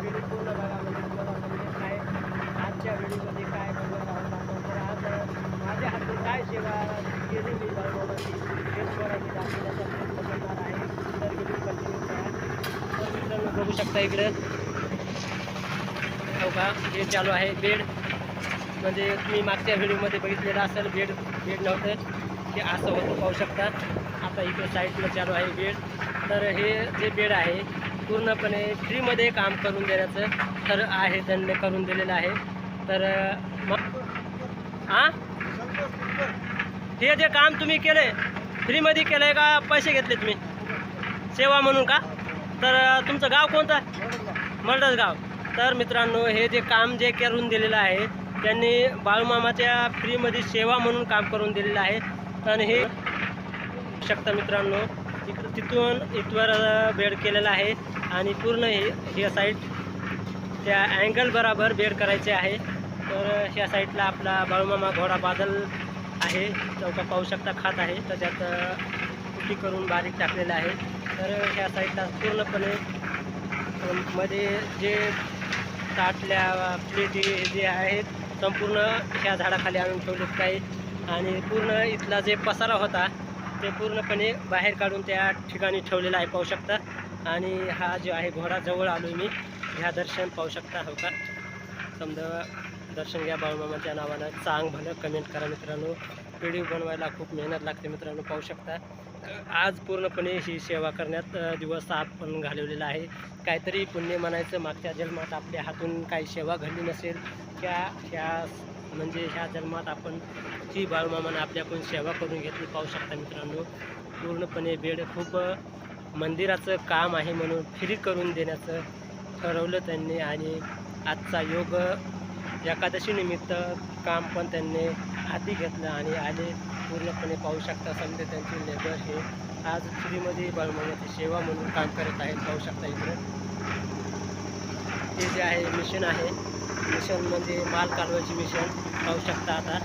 Video पूर्ण बघा म्हणजे तुम्हाला म्हणजे काय आजच्या व्हिडिओमध्ये काय बघत आहोत आपण? तर आज माझ्या हाती काय सेवा केली मी बरोबरची दाखवण्याचा प्रयत्न करणार आहे. तर व्हिडिओ कंटिन्यू करा मित्रांनो बघू शकता इकडे. हो का? हे चालू आहे बेड. म्हणजे तुम्ही मागच्या व्हिडिओमध्ये बघितलेलं असेल बेड बेड नव्हतं. ते असं होतं पाहू शकतात आता इकडे साईडला चालू आहे बेड. तर हे जे बेड आहे पूर्णपणे फ्रीमध्ये काम करून देण्याचं तर आहे त्यांनी करून दिलेलं आहे. तर मग हां हे जे काम तुम्ही केले फ्रीमध्ये केलं आहे का पैसे घेतले तुम्ही? सेवा म्हणून का? तर तुमचं गाव कोणतं? मर्डस गाव. तर मित्रांनो हे जे काम जे करून दिलेलं आहे त्यांनी बाळूमामाच्या फ्रीमध्ये सेवा म्हणून काम करून दिलेलं आहे. आणि हे शकता मित्रांनो तिथून इथवर बेड केलेला आहे. आणि पूर्ण हे ह्या साईड त्या अँगल बराबर बेड करायचे आहे. तर ह्या साईडला आपला बाळूमामा घोडा बादल आहे. चौका पाहू शकता खात आहे. त्याच्यात अ, कुटी करून बारीक टाकलेलं आहे. तर ह्या साईडला पूर्णपणे मध्ये जे ताटल्या प्लेटी जे आहेत संपूर्ण ह्या झाडाखाली आणून ठेवलेत काही. आणि पूर्ण इथला जे पसारा होता ते पूर्णपणे बाहेर काढून त्या ठिकाणी ठेवलेला आहे पाहू शकता. आणि हा जो आहे घोडा जवळ आलो मी. ह्या दर्शन पाहू शकता हो का? समजा दर्शन घ्या बाळूमामाच्या नावानं. चांग भलं कमेंट करा मित्रांनो. व्हिडिओ बनवायला खूप मेहनत लागते मित्रांनो पाहू शकता. आज पूर्णपणे ही सेवा करण्यात दिवस आपण घालवलेला आहे. काहीतरी पुण्य म्हणायचं मागच्या जन्मात आपल्या हातून काही सेवा घडली नसेल त्या ह्या म्हणजे ह्या जन्मात आपण ही बाळूमामानं आपल्याकडून सेवा करून घेतली पाहू शकता मित्रांनो. पूर्णपणे बेड खूप मंदिराचं काम आहे म्हणून फ्री करून देण्याचं ठरवलं त्यांनी आणि आजचा योग एकादशीनिमित्त काम पण त्यांनी हाती घेतलं आणि आले. पूर्णपणे पाहू शकता समजे त्यांचे लेबर हे. आज फ्रीमध्ये बळमण्याची सेवा म्हणून काम करत आहेत. पाहू शकता इकडं. हे जे आहे मिशन आहे. मिशन म्हणजे माल कालवायची मिशन पाहू शकता आता.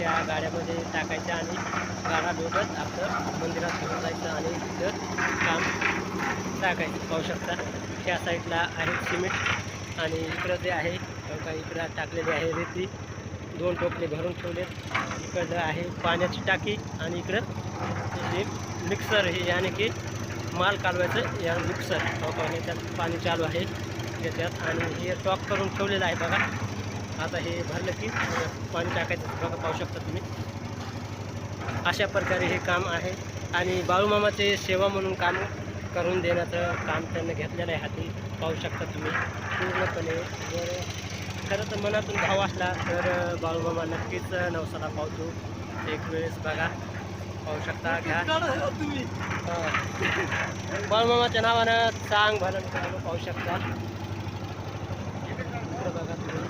त्या गाड्यामध्ये टाकायच्या आणि गाडा लोटत आपलं मंदिरात घेऊन जायचं आणि तिथं काम टाकायचं. पाहू शकता त्या साईडला आहे सिमेंट आणि इकडं जे आहे का इकडं टाकलेली आहे रेती. दोन टोपले भरून ठेवले इकडं आहे पाण्याची टाकी आणि इकडं हे मिक्सर हे याने की माल कालवायचं या मिक्सर. हो का त्यात पाणी चालू आहे त्याच्यात आणि हे टॉक करून ठेवलेलं आहे बघा. आता हे भरलं की पाणी टाकायचं. बघा पाहू शकता तुम्ही. अशा प्रकारे हे काम आहे. आणि बाळूमामाचे सेवा म्हणून काम करून देण्याचं काम त्यांनी घेतलेलं आहे हाती. पाहू शकता तुम्ही. पूर्णपणे जर खरं तर मनातून भाव असला तर बाळूमामा नक्कीच नवसाला पावतो. एक वेळेस बघा. पाहू शकता घ्या. तुम्ही. बाळूमामाच्या नावानं चांग मित्रांनो पाहू शकता इकडं बघा तुम्ही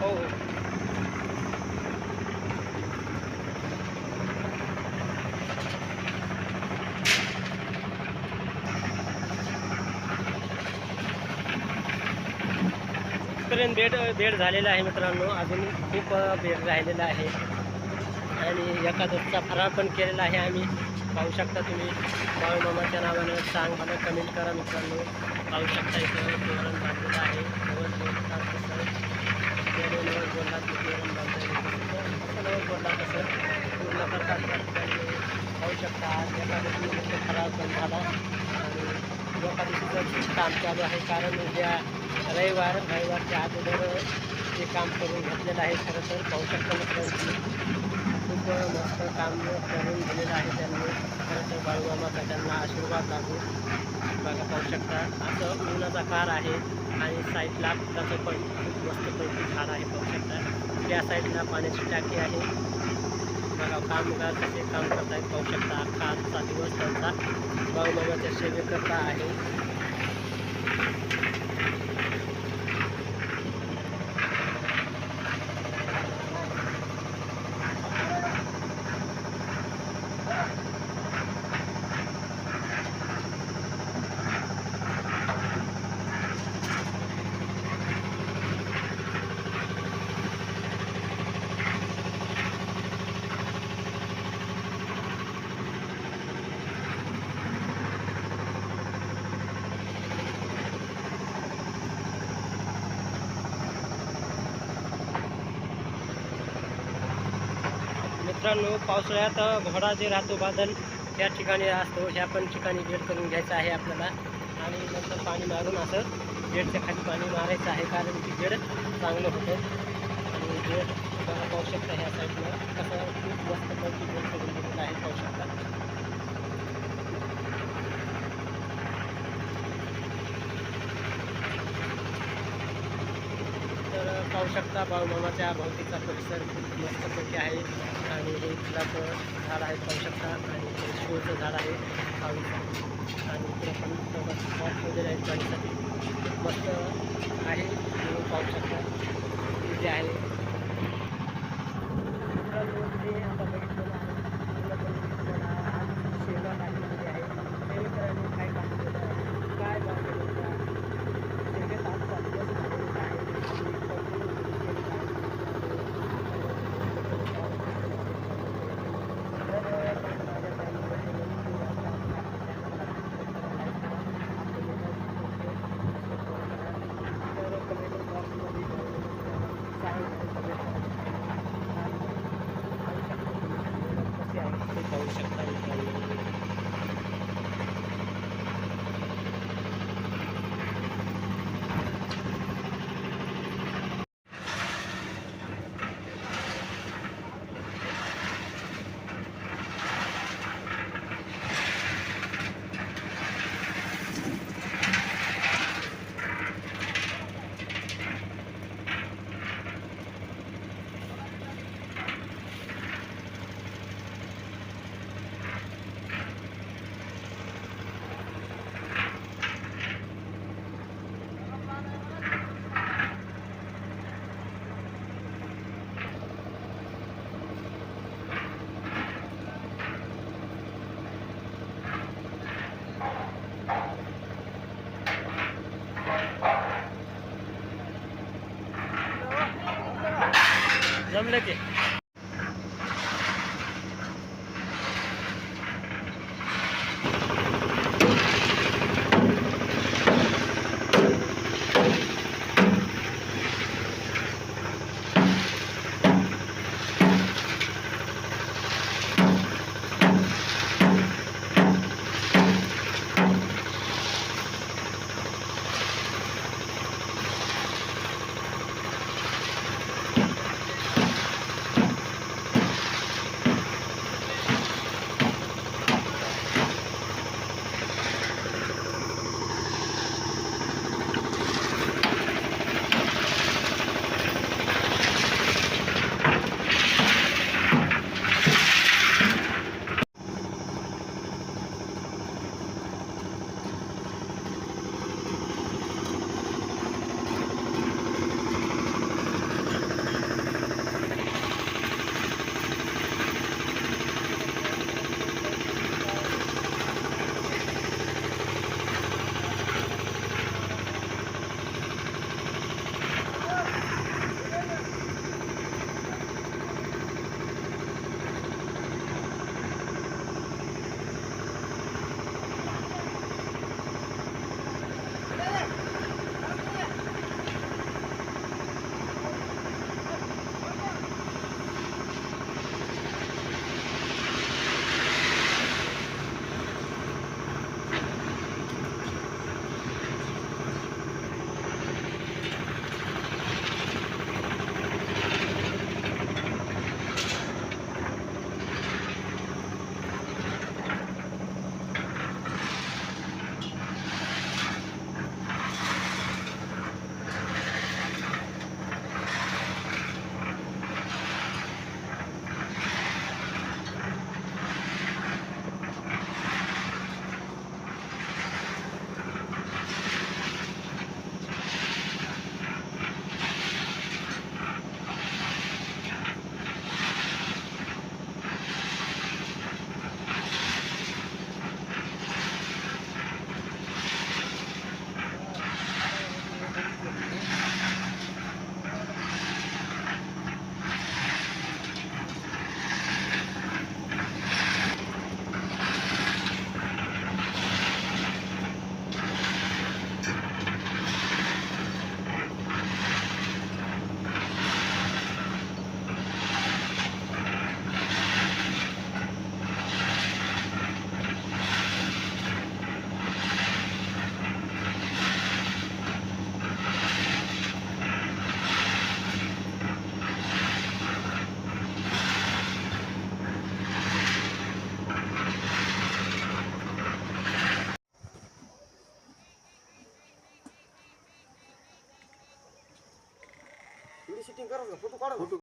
हो हो आजपर्यंत बेड बेड झालेला आहे मित्रांनो. अजून खूप अ, बेड राहिलेला आहे. आणि एकादशचा फराळ पण केलेला आहे आम्ही. पाहू शकता तुम्ही. बाळूमामाच्या नावानं सांग मला कमेंट करा मित्रांनो. पाहू शकता इथं तोरण बांधलेलं आहे. बोलला बोलतात बोलला कसं पूर्ण करतात ठिकाणी पाहू शकता. आज एकादशी पण झाला. आणि एकादशीचं खूप काम चालू आहे. कारण उद्या रविवार रविवारच्या अगोदर ते काम करून घेतलेलं आहे खरं तर पाहू शकता मित्रांनो खूप मस्त काम करून दिलेलं आहे त्यांनी. खरं तर बाळूमामाचा त्यांना आशीर्वाद लागू. बघा पाहू शकता. असं उन्हाचा कार आहे आणि साईडला त्याचं पण खूप मस्त पैकी झाड आहे पाहू शकता. त्या साईडला पाण्याची टाकी आहे. बघा कामगार कसे काम करतायत पाहू शकता. आजचा दिवस त्यांचा बाळूमामाच्या सेवेकरता आहे. मित्रांनो पावसाळ्यात घोडा जे राहतो बादल त्या ठिकाणी असतो. ह्या पण ठिकाणी गेट करून घ्यायचं आहे आपल्याला. आणि नंतर पाणी मारून असं गेटच्या खाली पाणी मारायचं आहे कारण की बेड चांगलं होतं. आणि बेड तुम्हाला पाहू शकता ह्या साईडला कसं खूप मस्त पैकी गेट करून घेतलेलं आहे पाहू शकता. तर पाहू शकता बाळूमामाच्या भोवतीचा परिसर खूप मस्तपैकी आहे. आणि हे फुलाचं झाड आहे पाहू शकता. आणि हे शोचं झाड आहे पाहूचं आणि इकडे पण स्पॉट वगैरे आहेत पाणीसाठी मस्त आहे तुम्ही पाहू शकता. जे आहे मित्रांनो, हे आता बघितलेलं आहे. पूर्णपणे तुम्हाला आज शेंगा टाकलेली आहे शेतकऱ्यांनी काय काम केलं आहे काय भाव केलेला आहे शेंगेत आजचा दिवस आलेला आहे पाहू शकता मित्रांनो जमलं